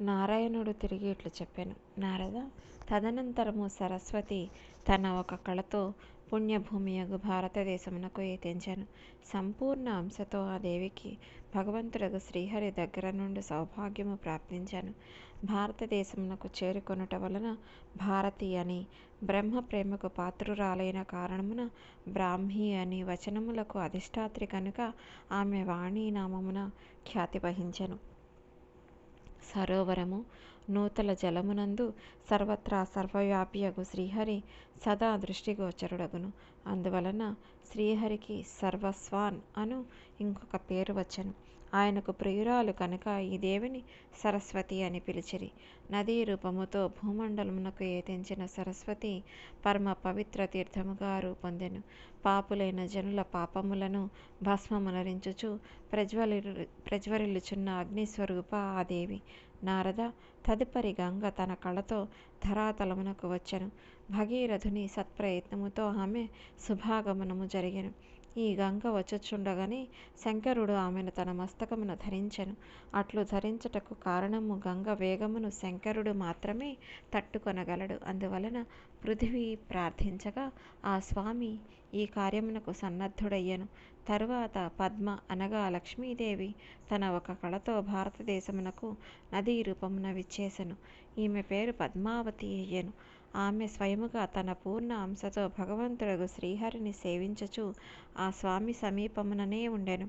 నారాయణుడు తిరిగి ఇట్లు చెప్పాను. నారద తదనంతరము సరస్వతి తన ఒక కళతో పుణ్యభూమియగు భారతదేశమునకు ఎత్తించాను. సంపూర్ణ అంశతో ఆ దేవికి భగవంతుడగు శ్రీహరి దగ్గర నుండి సౌభాగ్యము ప్రాప్తించాను. భారతదేశమునకు చేరుకొనుట వలన భారతి అని బ్రహ్మ ప్రేమకు పాత్రురాలైన కారణమున బ్రాహ్మి అని వచనములకు అధిష్టాత్రి కనుక ఆమె వాణి నామమున ఖ్యాతి వహించెను. సరోవరము నూతల జలమునందు సర్వత్రా సర్వవ్యాపియగు శ్రీహరి సదా దృష్టిగోచరుడగును. అందువలన శ్రీహరికి సర్వస్వాన్ అను ఇంకొక పేరు వచ్చెను. ఆయనకు ప్రియురాలు కనుక ఈ దేవిని సరస్వతి అని పిలిచిరి. నదీ రూపముతో భూమండలమునకు ఏతించిన సరస్వతి పరమ పవిత్ర తీర్థముగా రూపొందెను. పాపులైన జనుల పాపములను భస్మమునరించుచు ప్రజ్వలి ప్రజ్వరిల్లుచున్న అగ్నిస్వరూప ఆ దేవి. నారద తదుపరి గంగ తన కళతో ధరాతలమునకు వచ్చెను. భగీరథుని సత్ప్రయత్నముతో ఆమె శుభాగమనము జరిగెను. ఈ గంగ వచ్చుచుండగానే శంకరుడు ఆమెను తన మస్తకమున ధరించెను. అట్లు ధరించుటకు కారణము గంగ వేగమును శంకరుడు మాత్రమే తట్టుకొనగలడు. అందువలన పృథివీ ప్రార్థించగా ఆ స్వామి ఈ కార్యమునకు సన్నద్ధుడయ్యను. తరువాత పద్మ అనగా లక్ష్మీదేవి తన ఒక కళతో భారతదేశమునకు నదీ రూపమున విచ్చేసెను. ఈమె పేరు పద్మావతి అయ్యెను. ఆమె స్వయముగా తన పూర్ణ అంశతో భగవంతుడగు శ్రీహరిని సేవించుచు ఆ స్వామి సమీపముననే ఉండెను.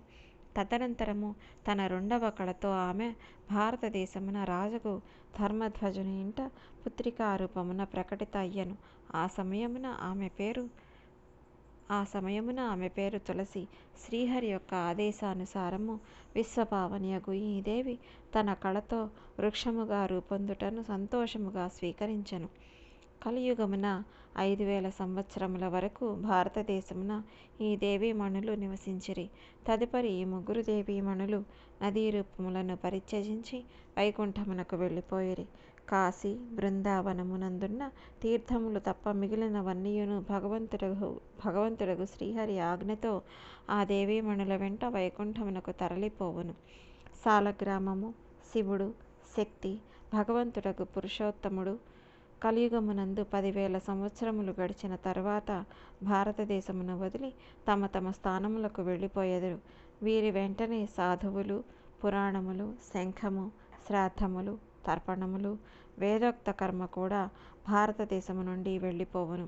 తదనంతరము తన రెండవ కళతో ఆమె భారతదేశమున రాజుకు ధర్మధ్వజుని ఇంట పుత్రికా రూపమున ప్రకటిత అయ్యను. ఆ సమయమున ఆమె పేరు ఆ సమయమున ఆమె పేరు తులసి. శ్రీహరి యొక్క ఆదేశానుసారము విశ్వభావనియగు ఈ దేవి తన కళతో వృక్షముగా రూపొందుటను సంతోషముగా స్వీకరించెను. కలియుగమున ఐదు వేల సంవత్సరముల వరకు భారతదేశమున ఈ దేవీమణులు నివసించిరి. తదుపరి ఈ ముగ్గురు దేవీమణులు నదీ రూపములను పరిత్యజించి వైకుంఠమునకు వెళ్ళిపోయిరి. కాశీ బృందావనమునందున్న తీర్థములు తప్ప మిగిలినవన్నీయును భగవంతుడగు భగవంతుడగు శ్రీహరి ఆజ్ఞతో ఆ దేవీమణుల వెంట వైకుంఠమునకు తరలిపోవును. సాలగ్రామము శివుడు శక్తి భగవంతుడకు పురుషోత్తముడు కలియుగమునందు పదివేల సంవత్సరములు గడిచిన తర్వాత భారతదేశమును వదిలి తమ తమ స్థానములకు వెళ్ళిపోయేదరు. వీరి వెంటనే సాధువులు పురాణములు శంఖము శ్రాద్ధములు తర్పణములు వేదోక్త కర్మ కూడా భారతదేశము నుండి వెళ్ళిపోవును.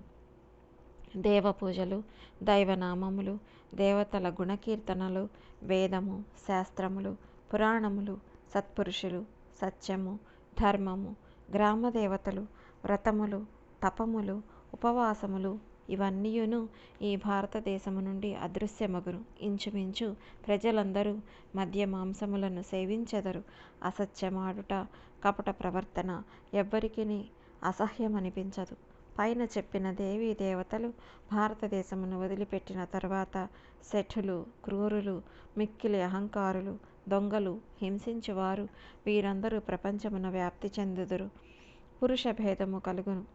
దేవ పూజలు దైవనామములు దేవతల గుణకీర్తనలు వేదము శాస్త్రములు పురాణములు సత్పురుషులు సత్యము ధర్మము గ్రామ దేవతలు వ్రతములు తపములు ఉపవాసములు ఇవన్నీయును ఈ భారతదేశము నుండి అదృశ్యమగును. ఇంచుమించు ప్రజలందరూ మద్య మాంసములను సేవించెదరు. అసత్యమాడుట కపట ప్రవర్తన ఎవ్వరికీ అసహ్యమనిపించదు. పైన చెప్పిన దేవీ దేవతలు భారతదేశమును వదిలిపెట్టిన తర్వాత శఠులు క్రూరులు మిక్కిలి అహంకారులు దొంగలు హింసించువారు వీరందరూ ప్రపంచమున వ్యాప్తి చెందుదురు. పురుష భేదము కలుగును.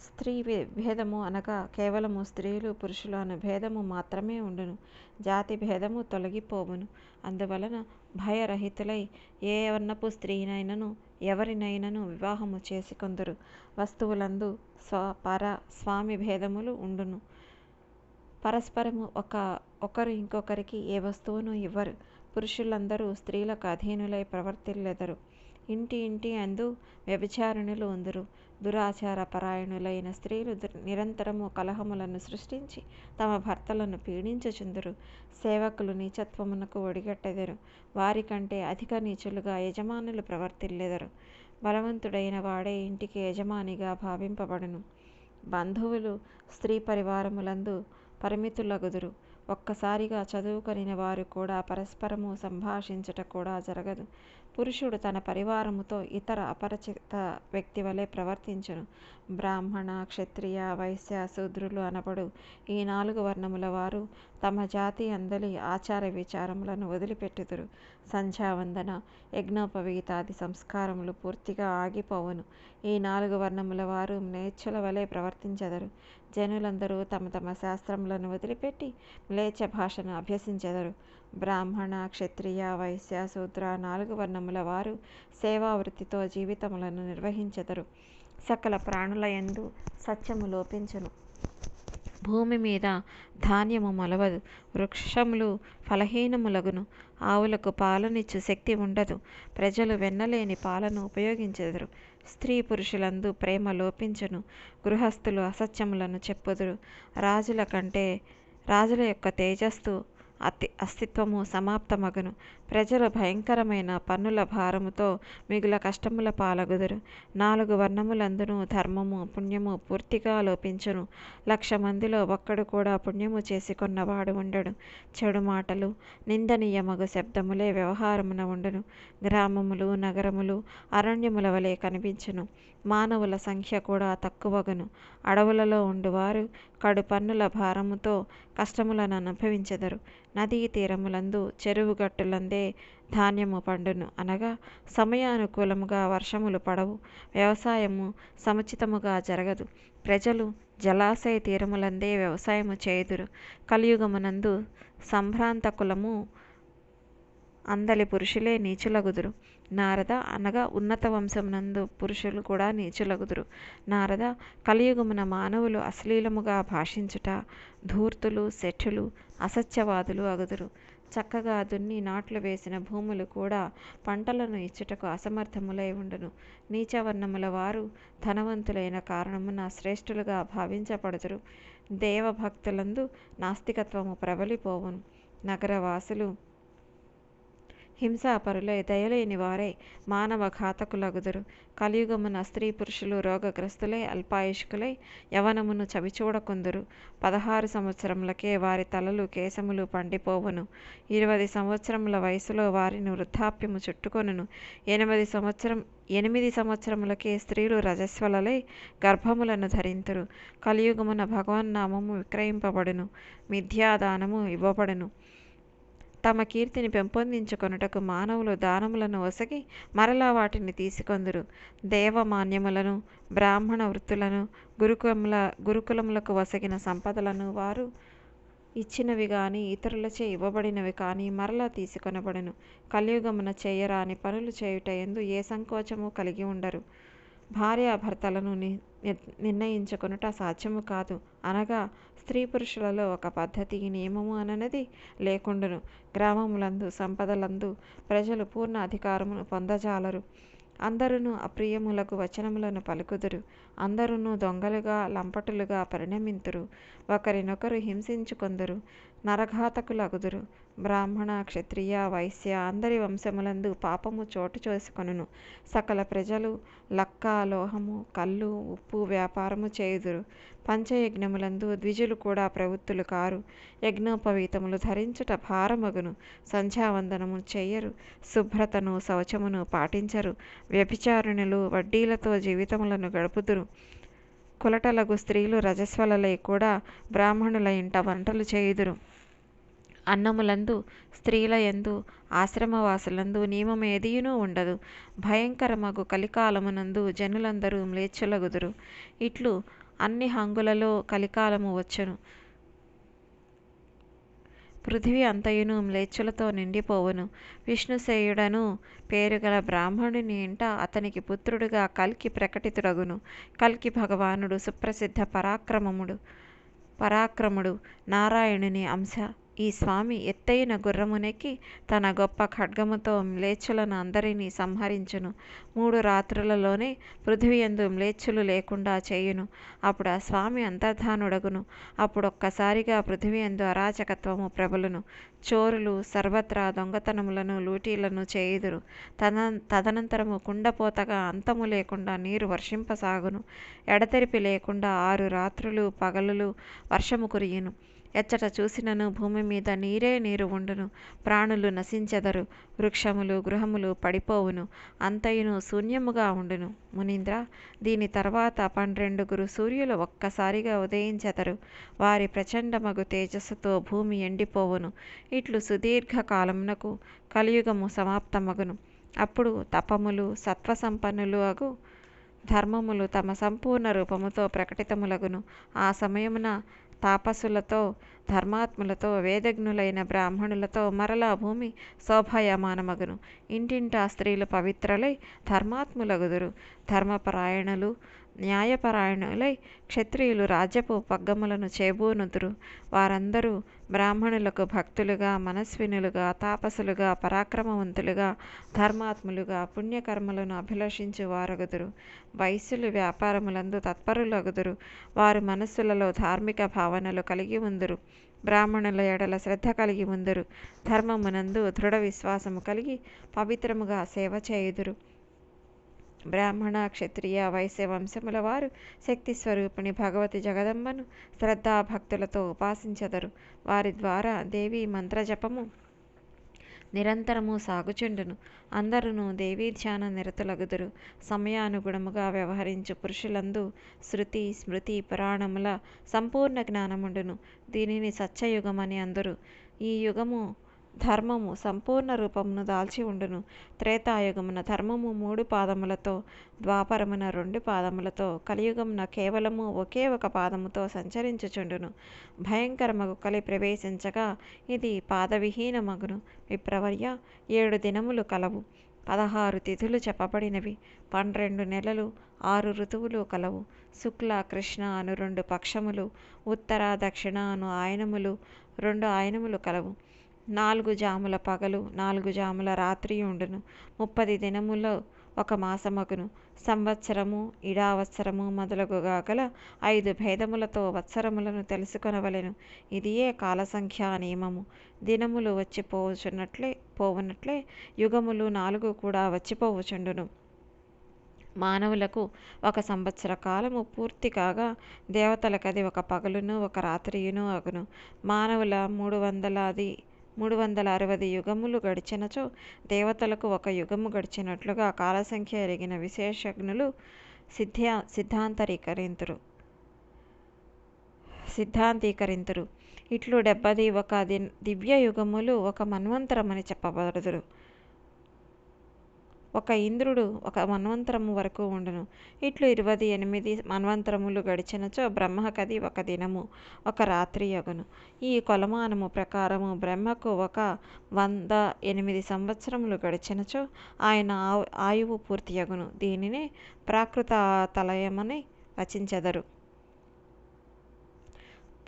స్త్రీ భేదము అనగా కేవలము స్త్రీలు పురుషులు అనే భేదము మాత్రమే ఉండును. జాతి భేదము తొలగిపోవును. అందువలన భయరహితులై ఏ వర్ణపు స్త్రీనైనను ఎవరినైనను వివాహము చేసుకొందురు వస్తువులందు స్వ పర స్వామి భేదములు ఉండును. పరస్పరము ఒక ఒకరు ఇంకొకరికి ఏ వస్తువును ఇవ్వరు. పురుషులందరూ స్త్రీలకు అధీనులై ప్రవర్తిల్లెదరు. ఇంటి ఇంటి అందు వ్యభిచారిణులు ఉందురు. దురాచార పరాయణులైన స్త్రీలు నిరంతరము కలహములను సృష్టించి తమ భర్తలను పీడించుచుందురు. సేవకులు నీచత్వమునకు ఒడిగట్టెదరు. వారికంటే అధిక నీచులుగా యజమానులు ప్రవర్తిల్లెదరు. బలవంతుడైన వాడే ఇంటికి యజమానిగా భావింపబడును. బంధువులు స్త్రీ పరివారములందు పరిమితులగుదురు. ఒక్కసారిగా చదువుకొనిన వారు కూడా పరస్పరము సంభాషించుట కూడా జరగదు. పురుషుడు తన పరివారముతో ఇతర అపరిచిత వ్యక్తి వలె ప్రవర్తించును. బ్రాహ్మణ క్షత్రియ వైశ్య శూద్రులు అనబడు ఈ నాలుగు వర్ణముల వారు తమ జాతి అందలి ఆచార విచారములను వదిలిపెట్టుదురు. సంధ్యావందన యజ్ఞోపవీతాది సంస్కారములు పూర్తిగా ఆగిపోవును. ఈ నాలుగు వర్ణముల వారు మ్లేచ్చుల వలె ప్రవర్తించెదరు. జనులందరూ తమ తమ శాస్త్రములను వదిలిపెట్టి మ్లేచ్ఛ భాషను అభ్యసించెదరు. బ్రాహ్మణ క్షత్రియ వైశ్య శూద్ర నాలుగు వర్ణముల వారు సేవావృత్తితో జీవితములను నిర్వహించెదరు. సకల ప్రాణుల యందు సత్యము లోపించును. భూమి మీద ధాన్యము మొలవదు. వృక్షములు ఫలహీనములగును. ఆవులకు పాలనిచ్చు శక్తి ఉండదు. ప్రజలు వెన్నలేని పాలను ఉపయోగించెదరు. స్త్రీ పురుషులందు ప్రేమ లోపించును. గృహస్థులు అసత్యములను చెప్పుదురు. రాజుల కంటే రాజుల యొక్క తేజస్సు అతి అస్తిత్వము సమాప్తమగును ప్రజలు భయంకరమైన పన్నుల భారముతో మిగుల కష్టముల పాలగుదురు. నాలుగు వర్ణములందును ధర్మము పుణ్యము పూర్తిగా లోపించును. లక్ష మందిలో ఒక్కడు కూడా పుణ్యము చేసుకున్నవాడు ఉండడు. చెడు మాటలు నిందనీయమగు శబ్దములే వ్యవహారమున ఉండును. గ్రామములు నగరములు అరణ్యముల వలె కనిపించును. మానవుల సంఖ్య కూడా తక్కువగును. అడవులలో ఉండువారు కడుపన్నుల భారముతో కష్టములను అనుభవించెదరు. నదీ తీరములందు చెరువు గట్టులందే ధాన్యము పండును. అనగా సమయానుకూలముగా వర్షములు పడవు. వ్యవసాయము సముచితముగా జరగదు. ప్రజలు జలాశయ తీరములందే వ్యవసాయము చేయుదురు. కలియుగమునందు సంభ్రాంతకులము అందలి పురుషులే నీచులగుదురు. నారద అనగా ఉన్నత వంశమునందు పురుషులు కూడా నీచులగుదురు. నారద కలియుగమున మానవులు అశ్లీలముగా భాషించుట ధూర్తులు శఠులు అసత్యవాదులు అగుదురు. చక్కగా దున్ని నాట్లు వేసిన భూములు కూడా పంటలను ఇచ్చుటకు అసమర్థములై ఉండును. నీచవర్ణముల వారు ధనవంతులైన కారణమున శ్రేష్ఠులుగా భావించబడుదురు. దేవభక్తులందు నాస్తికత్వము ప్రబలిపోవును. నగరవాసులు హింసాపరులై దయలేని వారై మానవ ఘాతకులగుదురు. కలియుగమున స్త్రీ పురుషులు రోగగ్రస్తులై అల్పాయుష్కులై యవనమును చవిచూడకుందురు. పదహారు సంవత్సరములకే వారి తలలు కేశములు పండిపోవును. ఇరవై సంవత్సరముల వయసులో వారిని వృద్ధాప్యము చుట్టుకొనును. ఎనిమిది సంవత్సరం ఎనిమిది సంవత్సరములకే స్త్రీలు రజస్వలలై గర్భములను ధరింతురు. కలియుగమున భగవన్నామము విక్రయింపబడును. మిథ్యాదానము ఇవ్వబడును. తమ కీర్తిని పెంపొందించుకొనుటకు మానవులు దానములను ఒసగి మరలా వాటిని తీసుకొందురు. దేవమాన్యములను బ్రాహ్మణ వృత్తులను గురుకులముల గురుకులములకు వసగిన సంపదలను వారు ఇచ్చినవి కానీ ఇతరులచే ఇవ్వబడినవి కానీ మరలా తీసుకొనబడును. కలియుగమున చేయరాని పనులు చేయుట ఎందు ఏ సంకోచము కలిగి ఉండరు. భార్యాభర్తలను ని నిర్ణయించుకొనుట సాధ్యము కాదు. అనగా స్త్రీ పురుషులలో ఒక పద్ధతి నియమము అననది లేకుండును. గ్రామములందు సంపదలందు ప్రజలు పూర్ణ అధికారమును పొందజాలరు. అందరును అప్రియములకు వచనములను పలుకుదురు. అందరును దొంగలుగా లంపటులుగా పరిణమింతురు. ఒకరినొకరు హింసించుకొందురు. నరఘాతకులగుదురు. బ్రాహ్మణ క్షత్రియ వైశ్య అందరి వంశములందు పాపము చోటు చేసుకొనును. సకల ప్రజలు లక్క లోహము కల్లు ఉప్పు వ్యాపారము చేయుదురు. పంచయజ్ఞములందు ద్విజులు కూడా ప్రవృత్తులు కారు. యజ్ఞోపవీతములు ధరించుట భారమగును. సంధ్యావందనము చెయ్యరు. శుభ్రతను శౌచమును పాటించరు. వ్యభిచారిణులు వడ్డీలతో జీవితములను గడుపుదురు. కులటలగు స్త్రీలు రజస్వలలై కూడా బ్రాహ్మణుల ఇంట వంటలు చేయుదురు. అన్నములందు స్త్రీల యందు ఆశ్రమవాసులందు నియమమేదియునూ ఉండదు. భయంకరమగు కలికాలమునందు జనులందరూ మ్లేచ్చులగుదురు ఇట్లు అన్ని హంగులలో కలికాలము వచ్చును. పృథివీ అంతయును మ్లేచ్చులతో నిండిపోవును. విష్ణుసేయుడను పేరుగల బ్రాహ్మణుని ఇంట అతనికి పుత్రుడుగా కల్కి ప్రకటితుడగును. కల్కి భగవానుడు సుప్రసిద్ధ పరాక్రమముడు పరాక్రముడు నారాయణుని అంశ. ఈ స్వామి ఎత్తైన గుర్రమునెక్కి తన గొప్ప ఖడ్గముతో మ్లేచ్చులను అందరినీ సంహరించును. మూడు రాత్రులలోనే పృథివీయందు మ్లేచ్చులు లేకుండా చేయును. అప్పుడు ఆ స్వామి అంతర్ధానుడగును. అప్పుడొక్కసారిగా పృథివీయందు అరాచకత్వము ప్రబలును. చోరులు సర్వత్రా దొంగతనములను లూటీలను చేయుదురు. తన తదనంతరము కుండపోతగా అంతము లేకుండా నీరు వర్షింపసాగును. ఎడతెరిపి లేకుండా ఆరు రాత్రులు పగలులు వర్షము కురియును. ఎచ్చట చూసినను భూమి మీద నీరే నీరు ఉండును. ప్రాణులు నశించెదరు. వృక్షములు గృహములు పడిపోవును. అంతయును శూన్యముగా ఉండును. మునీంద్ర దీని తర్వాత పన్నెండుగురు సూర్యులు ఒక్కసారిగా ఉదయించెదరు. వారి ప్రచండమగు తేజస్సుతో భూమి ఎండిపోవును. ఇట్లు సుదీర్ఘ కాలమునకు కలియుగము సమాప్తమగును. అప్పుడు తపములు సత్వసంపన్నులు అగు ధర్మములు తమ సంపూర్ణ రూపముతో ప్రకటితములగును. ఆ సమయమున తాపసులతో ధర్మాత్ములతో వేదజ్ఞులైన బ్రాహ్మణులతో మరలా భూమి శోభాయమానమగును. ఇంటింటా స్త్రీలు పవిత్రలై ధర్మాత్ములగుదురు. ధర్మపరాయణులు న్యాయపరాయణులై క్షత్రియులు రాజ్యపు పగ్గములను చేబూనుదురు. వారందరూ బ్రాహ్మణులకు భక్తులుగా మనస్వినులుగా తాపసులుగా పరాక్రమవంతులుగా ధర్మాత్ములుగా పుణ్యకర్మలను అభిలషించు వారగుదురు. వయస్సులు వ్యాపారములందు తత్పరులగుదురు. వారు మనస్సులలో ధార్మిక భావనలు కలిగి ఉందురు. బ్రాహ్మణుల ఎడల శ్రద్ధ కలిగి ఉందురు. ధర్మమునందు దృఢ విశ్వాసము కలిగి పవిత్రముగా సేవ చేయుదురు. బ్రాహ్మణ క్షత్రియ వైశ్య వంశముల వారు శక్తి స్వరూపిణి భగవతి జగదంబను శ్రద్ధాభక్తులతో ఉపాసించెదరు. వారి ద్వారా దేవి మంత్రజపము నిరంతరము సాగుచుండును. అందరును దేవీ ధ్యాన నిరతులగుదురు. సమయానుగుణముగా వ్యవహరించు పురుషులందు శృతి స్మృతి పురాణముల సంపూర్ణ జ్ఞానముండును. దీనిని సత్యయుగమని అందరు. ఈ యుగము ధర్మము సంపూర్ణ రూపమును దాల్చి ఉండును. త్రేతాయుగమున ధర్మము మూడు పాదములతో ద్వాపరమున రెండు పాదములతో కలియుగమున కేవలము ఒకే ఒక పాదముతో సంచరించుచుండును. భయంకరమగు కలి ప్రవేశించగా ఇది పాదవిహీనమగును. విప్రవర్య ఏడు దినములు కలవు. పదహారు తిథులు చెప్పబడినవి. పన్నెండు నెలలు ఆరు ఋతువులు కలవు. శుక్ల కృష్ణ అను రెండు పక్షములు ఉత్తర దక్షిణ అను ఆయనములు రెండు ఆయనములు కలవు. నాలుగు జాముల పగలు నాలుగు జాముల రాత్రి ఉండును. ముప్పది దినములో ఒక మాసమగును. సంవత్సరము ఇడావత్సరము మొదలగుగా గల ఐదు భేదములతో వత్సరములను తెలుసుకొనవలెను. ఇదియే కాలసంఖ్యా నియమము. దినములు వచ్చిపోవచున్నట్లే పోవునట్లే యుగములు నాలుగు కూడా వచ్చిపోవచుండును. మానవులకు ఒక సంవత్సర కాలము పూర్తి కాగా దేవతలకది ఒక పగలును ఒక రాత్రియును అగును. మానవుల మూడు వందలది మూడు వందల అరవై యుగములు గడిచినచో దేవతలకు ఒక యుగము గడిచినట్లుగా కాలసంఖ్య ఎరిగిన విశేషజ్ఞులు సిద్ధ్యా సిద్ధాంతరీకరింతురు. సిద్ధాంతీకరింతురు. ఇట్లు డెబ్బది ఒక దివ్య యుగములు ఒక మన్వంతరమని చెప్పబడుదురు. ఒక ఇంద్రుడు ఒక మన్వంతరము వరకు ఉండును. ఇట్లు ఇరవై ఎనిమిది మన్వంతరములు గడిచినచో బ్రహ్మకది ఒక దినము ఒక రాత్రి యగును ఈ కొలమానము ప్రకారము బ్రహ్మకు ఒక వంద ఎనిమిది సంవత్సరములు గడిచినచో ఆయన ఆయువు పూర్తి దీనిని ప్రాకృత తలయమని రచించెదరు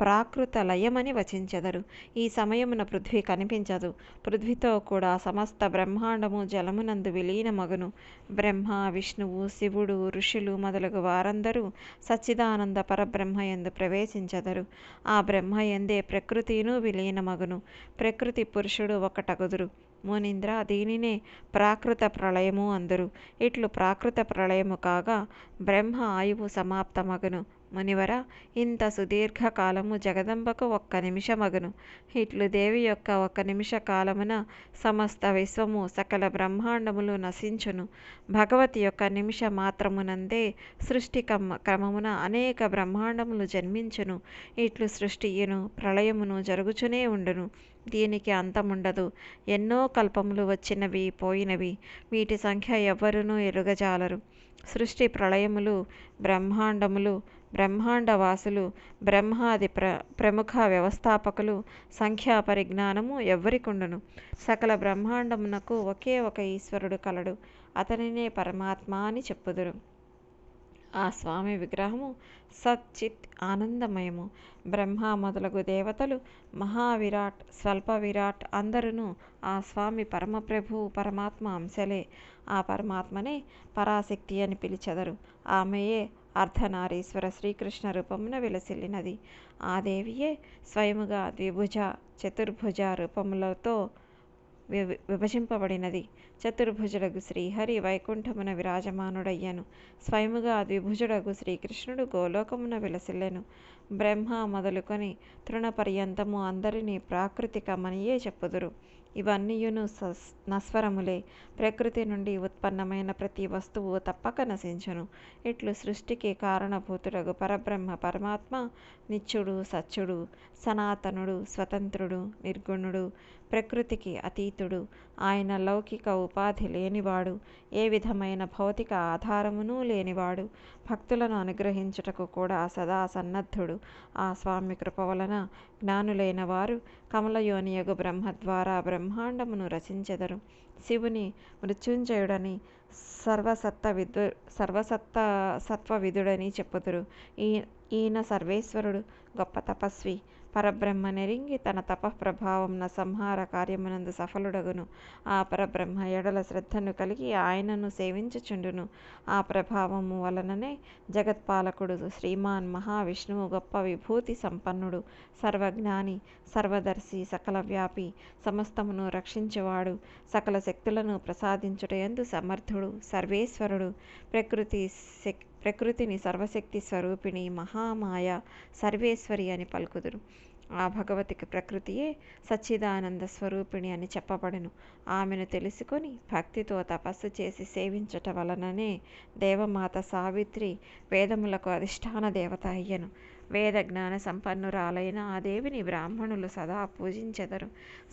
ప్రాకృత లయమని వచించెదరు. ఈ సమయమున పృథ్వీ కనిపించదు. పృథ్వీతో కూడా సమస్త బ్రహ్మాండము జలమునందు విలీనమగును. బ్రహ్మ విష్ణువు శివుడు ఋషులు మొదలగు వారందరూ సచ్చిదానంద పరబ్రహ్మ ఎందు ప్రవేశించెదరు. ఆ బ్రహ్మ ఎందే ప్రకృతిను విలీనమగును. ప్రకృతి పురుషుడు ఒకటగుదురు. మునింద్ర దీనినే ప్రాకృత ప్రళయము అందరు. ఇట్లు ప్రాకృత ప్రళయము కాగా బ్రహ్మ ఆయువు సమాప్తమగును. మునివర ఇంత సుదీర్ఘ కాలము జగదంబకు ఒక్క నిమిషమగును. ఇట్లు దేవి యొక్క ఒక్క నిమిష కాలమున సమస్త విశ్వము సకల బ్రహ్మాండములు నశించును. భగవతి యొక్క నిమిష మాత్రమునందే సృష్టి కమ్మ క్రమమున అనేక బ్రహ్మాండములు జన్మించును. ఇట్లు సృష్టియును ప్రళయమును జరుగుచునే ఉండును. దీనికి అంతముండదు. ఎన్నో కల్పములు వచ్చినవి పోయినవి. వీటి సంఖ్య ఎవ్వరునూ ఎరుగజాలరు. సృష్టి ప్రళయములు బ్రహ్మాండములు బ్రహ్మాండ వాసులు బ్రహ్మాది ప్ర ప్రముఖ వ్యవస్థాపకులు సంఖ్యా పరిజ్ఞానము ఎవ్వరికుండును. సకల బ్రహ్మాండమునకు ఒకే ఒక ఈశ్వరుడు కలడు అతనినే పరమాత్మ అని చెప్పుదురు. ఆ స్వామి విగ్రహము సచ్చిత్ ఆనందమయము. బ్రహ్మ మొదలగు దేవతలు మహావిరాట్ స్వల్ప విరాట్ అందరును ఆ స్వామి పరమప్రభు పరమాత్మ అంశలే. ఆ పరమాత్మనే పరాశక్తి అని పిలిచెదరు. ఆమెయే అర్ధనారీశ్వర శ్రీకృష్ణ రూపమున విలసిల్లినది. ఆ దేవియే స్వయముగా ద్విభుజ చతుర్భుజ రూపములతో విభ విభజింపబడినది. చతుర్భుజుడగు శ్రీహరి వైకుంఠమున విరాజమానుడయ్యను. స్వయముగా ద్విభుజుడగు శ్రీకృష్ణుడు గోలోకమున విలసిల్లెను. బ్రహ్మ మొదలుకొని తృణపర్యంతము అందరినీ ప్రాకృతికమనియే చెప్పుదురు. ఇవన్నీయును సస్ నస్వరములే. ప్రకృతి నుండి ఉత్పన్నమైన ప్రతి వస్తువు తప్పక నశించును. ఇట్లు సృష్టికి కారణభూతుడగు పరబ్రహ్మ పరమాత్మ నిత్యుడు సత్యుడు సనాతనుడు స్వతంత్రుడు నిర్గుణుడు ప్రకృతికి అతీతుడు. ఆయన లౌకిక ఉపాధి లేనివాడు. ఏ విధమైన భౌతిక ఆధారమును లేనివాడు. భక్తులను అనుగ్రహించుటకు కూడా సదా సన్నద్ధుడు. ఆ స్వామి కృప వలన జ్ఞానులైన వారు కమలయోనియగు బ్రహ్మ ద్వారా బ్రహ్మాండమును రచించెదరు. శివుని మృత్యుంజయుడని సర్వసత్త విదు సర్వసత్త సత్వవిధుడని చెప్పుదురు. ఈ ఈయన సర్వేశ్వరుడు గొప్ప తపస్వి. పరబ్రహ్మ నెరింగి తన తపఃప్రభావంన సంహార కార్యమునందు సఫలుడగును. ఆ పరబ్రహ్మ ఎడల శ్రద్ధను కలిగి ఆయనను సేవించుచుండును. ఆ ప్రభావము వలననే జగత్పాలకుడు శ్రీమాన్ మహావిష్ణువు గొప్ప విభూతి సంపన్నుడు సర్వజ్ఞాని సర్వదర్శి సకల వ్యాపి సమస్తమును రక్షించేవాడు సకల శక్తులను ప్రసాదించుటయందు సమర్థుడు సర్వేశ్వరుడు ప్రకృతి శక్తి ప్రకృతిని సర్వశక్తి స్వరూపిణి మహామాయ సర్వేశ్వరి అని పలుకుదురు. ఆ భగవతికి ప్రకృతియే సచ్చిదానంద స్వరూపిణి అని చెప్పబడను. ఆమెను తెలుసుకొని భక్తితో తపస్సు చేసి సేవించట వలననే దేవమాత సావిత్రి వేదములకు అధిష్టాన దేవత అయ్యను. వేద జ్ఞాన సంపన్నురాలైన ఆ దేవిని బ్రాహ్మణులు సదా పూజించెదరు.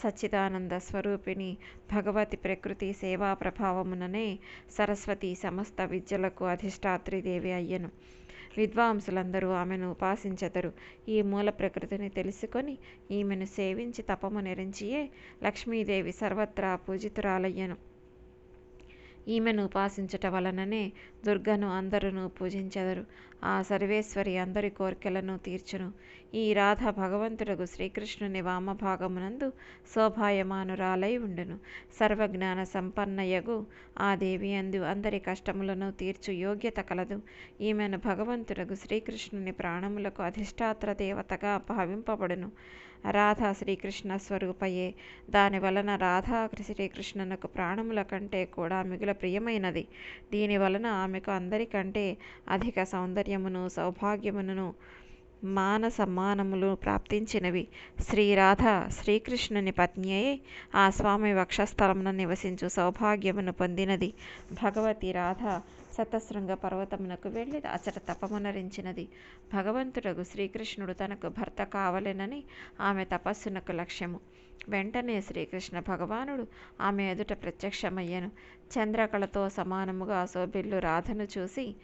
సచ్చిదానంద స్వరూపిణి భగవతి ప్రకృతి సేవా ప్రభావముననే సరస్వతి సమస్త విద్యలకు అధిష్టాత్రి దేవి అయ్యను. విద్వాంసులందరూ ఆమెను ఉపాసించెదరు. ఈ మూల ప్రకృతిని తెలుసుకొని ఈమెను సేవించి తపము నెరించియే లక్ష్మీదేవి సర్వత్రా పూజితురాలయ్యను. ఈమెను ఉపాసించుట వలననే దుర్గను అందరూ పూజించెదరు. ఆ సర్వేశ్వరి అందరి కోర్కెలను తీర్చును. ఈ రాధ భగవంతుడకు శ్రీకృష్ణుని వామభాగమునందు శోభాయమానురాలై ఉండును. సర్వజ్ఞాన సంపన్నయగు ఆ దేవి అందు అందరి కష్టములను తీర్చు యోగ్యత కలదు. ఈమెను భగవంతుడగు శ్రీకృష్ణుని ప్రాణములకు అధిష్టాత్ర దేవతగా భావింపబడును. రాధ శ్రీకృష్ణ స్వరూపయే. దాని వలన రాధా శ్రీకృష్ణునకు ప్రాణముల కంటే కూడా మిగుల ప్రియమైనది. దీని వలన ఆమెకు అందరికంటే అధిక సౌందర్యమును సౌభాగ్యమును మాన సమ్మానములు ప్రాప్తించినవి. శ్రీరాధ శ్రీకృష్ణుని పత్ని అయి ఆ స్వామి వక్షస్థలమున నివసించు సౌభాగ్యమును పొందినది. భగవతి రాధ సతశృంగ పర్వతమునకు వెళ్ళి అచట తపమునరించినది. భగవంతుడగు శ్రీకృష్ణుడు తనకు భర్త కావలేనని ఆమె తపస్సునకు లక్ష్యము. వెంటనే శ్రీకృష్ణ భగవానుడు ఆమె ఎదుట ప్రత్యక్షమయ్యను. చంద్రకళతో సమానముగా శోభిల్లు రాధను చూసి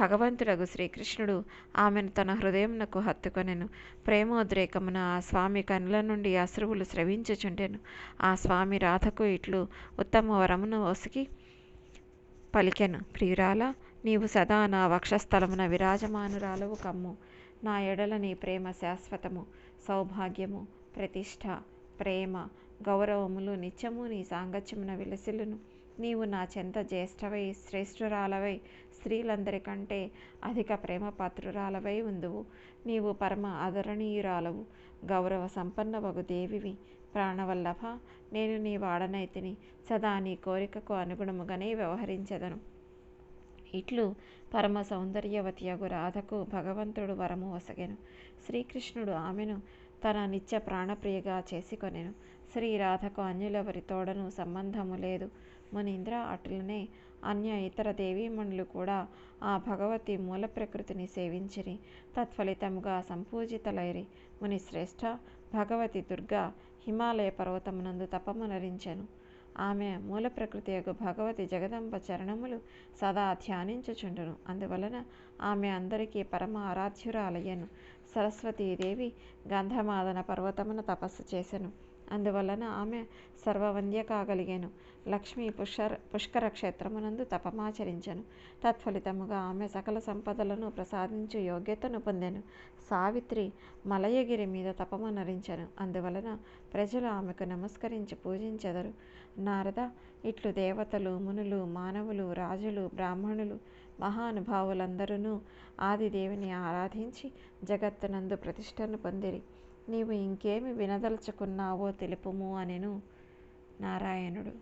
భగవంతుడగు శ్రీకృష్ణుడు ఆమెను తన హృదయమునకు హత్తుకొనెను. ప్రేమోద్రేకమున ఆ స్వామి కనుల నుండి అశ్రువులు స్రవించుచుండెను. ఆ స్వామి రాధకు ఇట్లు ఉత్తమ వరమును ఒసికి పలికెను. ప్రియురాల నీవు సదా నా వక్షస్థలమున విరాజమానురాలవు కమ్ము. నా ఎడల నీ ప్రేమ శాశ్వతము సౌభాగ్యము ప్రతిష్ట ప్రేమ గౌరవములు నిత్యము నీ సాంగత్యమున విలసిల్లును. నీవు నా చెంత జ్యేష్ఠవై శ్రేష్ఠురాలవై స్త్రీలందరికంటే అధిక ప్రేమ పాత్రురాలవై ఉందువు. నీవు పరమ ఆదరణీయురాలవు. గౌరవ సంపన్నవగు దేవివి. ప్రాణవల్లభ నేను నీ వాడనైతిని సదా నీ కోరికకు అనుగుణముగానే వ్యవహరించెదను. ఇట్లు పరమ సౌందర్యవతియగు రాధకు భగవంతుడు వరము వసగెను. శ్రీకృష్ణుడు ఆమెను తన నిత్య ప్రాణప్రియగా చేసుకొనెను. శ్రీ రాధకు అన్యులెవరి తోడను సంబంధము లేదు. మునీంద్ర అటులనే అన్య ఇతర దేవీమణులు కూడా ఆ భగవతి మూల ప్రకృతిని సేవించిరి. తత్ఫలితముగా సంపూజితలైరి. మునిశ్రేష్ఠ భగవతి దుర్గా హిమాలయ పర్వతమునందు తపమునరించెను. ఆమె మూల ప్రకృతి యొక్క భగవతి జగదంబ చరణములు సదా ధ్యానించుచుండును. అందువలన ఆమె అందరికీ పరమ ఆరాధ్యురాలయ్యను. సరస్వతీదేవి గంధమాదన పర్వతమున తపస్సు చేసెను. అందువలన ఆమె సర్వవంద్య కాగలిగాను లక్ష్మి పుష్కర పుష్కర క్షేత్రమునందు తపమాచరించెను. తత్ఫలితముగా ఆమె సకల సంపదలను ప్రసాదించు యోగ్యతను పొందాను. సావిత్రి మలయగిరి మీద తపమనరించెను అందువలన ప్రజలు ఆమెకు నమస్కరించి పూజించెదరు. నారద ఇట్లు దేవతలు మునులు మానవులు రాజులు బ్రాహ్మణులు మహానుభావులందరూ ఆదిదేవిని ఆరాధించి జగత్తునందు ప్రతిష్టను పొందిరి. నీవు ఇంకేమి వినదలుచుకున్నావో తెలుపుము అనెను నారాయణుడు.